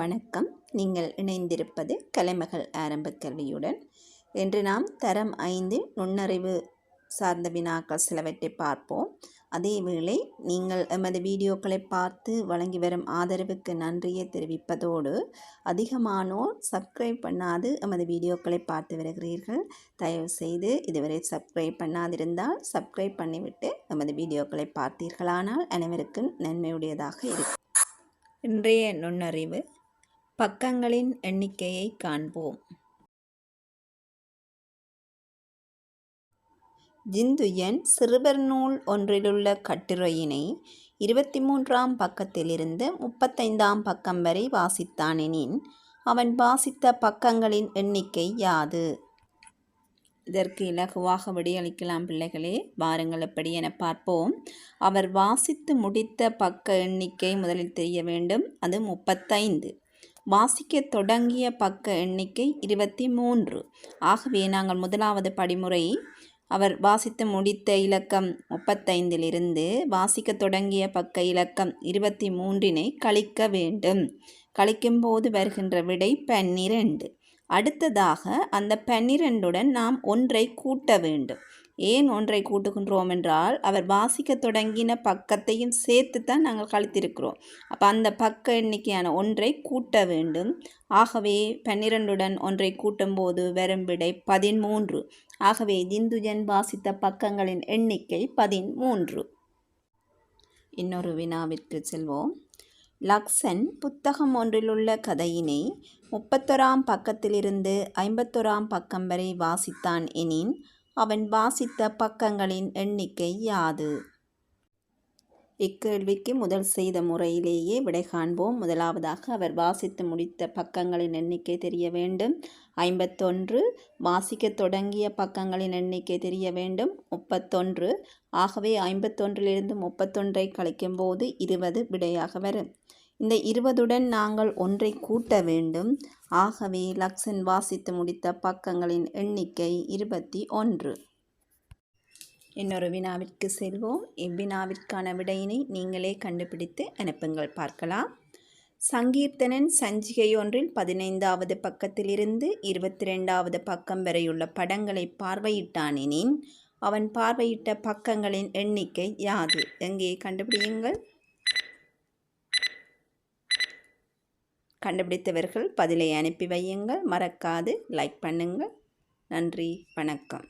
வணக்கம். நீங்கள் இணைந்திருப்பது கலைமகள் ஆரம்ப கல்வியுடன் இன்று நாம் தரம் ஐந்து நுண்ணறிவு சார்ந்த வினாக்கள் சிலவற்றை பார்ப்போம். அதேவேளை நீங்கள் எமது வீடியோக்களை பார்த்து வழங்கி வரும் ஆதரவுக்கு நன்றியை தெரிவிப்பதோடு அதிகமானோர் சப்ஸ்கிரைப் பண்ணாது எமது வீடியோக்களை பார்த்து வருகிறீர்கள். தயவு செய்து இதுவரை சப்ஸ்கிரைப் பண்ணாதிருந்தால் சப்ஸ்கிரைப் பண்ணிவிட்டு எமது வீடியோக்களை பார்த்தீர்களானால் அனைவருக்கும் நன்மையுடையதாக இருக்கும். இன்றைய நுண்ணறிவு பக்கங்களின் எண்ணிக்கையை காண்போம். ஜிந்துயன் சிறுவர் நூல் ஒன்றிலுள்ள கட்டுரையினை இருபத்தி மூன்றாம் பக்கத்திலிருந்து முப்பத்தைந்தாம் பக்கம் வரை வாசித்தானெனின் அவன் வாசித்த பக்கங்களின் எண்ணிக்கை யாது? இதற்கு இலகுவாக விடியளிக்கலாம் பிள்ளைகளே. வாருங்கள் எப்படி என பார்ப்போம். அவர் வாசித்து முடித்த பக்க எண்ணிக்கை முதலில் தெரிய வேண்டும். அது முப்பத்தைந்து. வாசிக்க தொடங்கிய பக்க எண்ணிக்கை இருபத்தி மூன்று ஆகவே நாங்கள் முதலாவது படிமுறை அவர் வாசித்து முடித்த இலக்கம் முப்பத்தைந்திலிருந்து வாசிக்க தொடங்கிய பக்க இலக்கம் இருபத்தி மூன்றினை கழிக்க வேண்டும். கழிக்கும்போது வருகின்ற விடை பன்னிரண்டு. அடுத்ததாக அந்த பன்னிரண்டுடன் நாம் ஒன்றை கூட்ட வேண்டும். ஏன் ஒன்றை கூட்டுகின்றோம் என்றால் அவர் வாசிக்க தொடங்கின பக்கத்தையும் சேர்த்து தான் நாங்கள் கழித்திருக்கிறோம். அப்போ அந்த பக்க எண்ணிக்கையான ஒன்றை கூட்ட வேண்டும். ஆகவே பன்னிரண்டுடன் ஒன்றை கூட்டும்போது வரும் விடை பதிமூன்று ஆகவே ஜிந்துஜன் வாசித்த பக்கங்களின் எண்ணிக்கை பதிமூன்று இன்னொரு வினாவிற்கு செல்வோம். லக்சன் புத்தகம் ஒன்றிலுள்ள கதையினை முப்பத்தொராம் பக்கத்திலிருந்து ஐம்பத்தொராம் பக்கம் வரை வாசித்தான் எனின் அவன் வாசித்த பக்கங்களின் எண்ணிக்கை யாது? இக்கேள்விக்கு முதல் செய்த முறையிலேயே விடை காண்போம். முதலாவதாக அவர் வாசித்து முடித்த பக்கங்களின் எண்ணிக்கை தெரிய வேண்டும். ஐம்பத்தொன்று வாசிக்க தொடங்கிய பக்கங்களின் எண்ணிக்கை தெரிய வேண்டும். முப்பத்தொன்று ஆகவே ஐம்பத்தொன்றிலிருந்து முப்பத்தொன்றை கழிக்கும்போது இருபது விடையாக வரும். இந்த இருபதுடன் நாங்கள் ஒன்றை கூட்ட வேண்டும். ஆகவே லக்சன் வாசித்து முடித்த பக்கங்களின் எண்ணிக்கை இருபத்தி ஒன்று. இன்னொரு வினாவிற்கு செல்வோம். இவ்வினாவிற்கான விடையினை நீங்களே கண்டுபிடித்து அனுப்புங்கள் பார்க்கலாம். சங்கீர்த்தனன் சஞ்சிகை ஒன்றில் பதினைந்தாவது பக்கத்திலிருந்து இருபத்தி ரெண்டாவது பக்கம் வரையுள்ள படங்களை பார்வையிட்டானெனின் அவன் பார்வையிட்ட பக்கங்களின் எண்ணிக்கை யாது? எங்கே? கண்டுபிடியுங்கள். கண்டுபிடித்தவர்கள் பதிலை அனுப்பி வையுங்கள். மறக்காது. லைக் பண்ணுங்கள். நன்றி. வணக்கம்.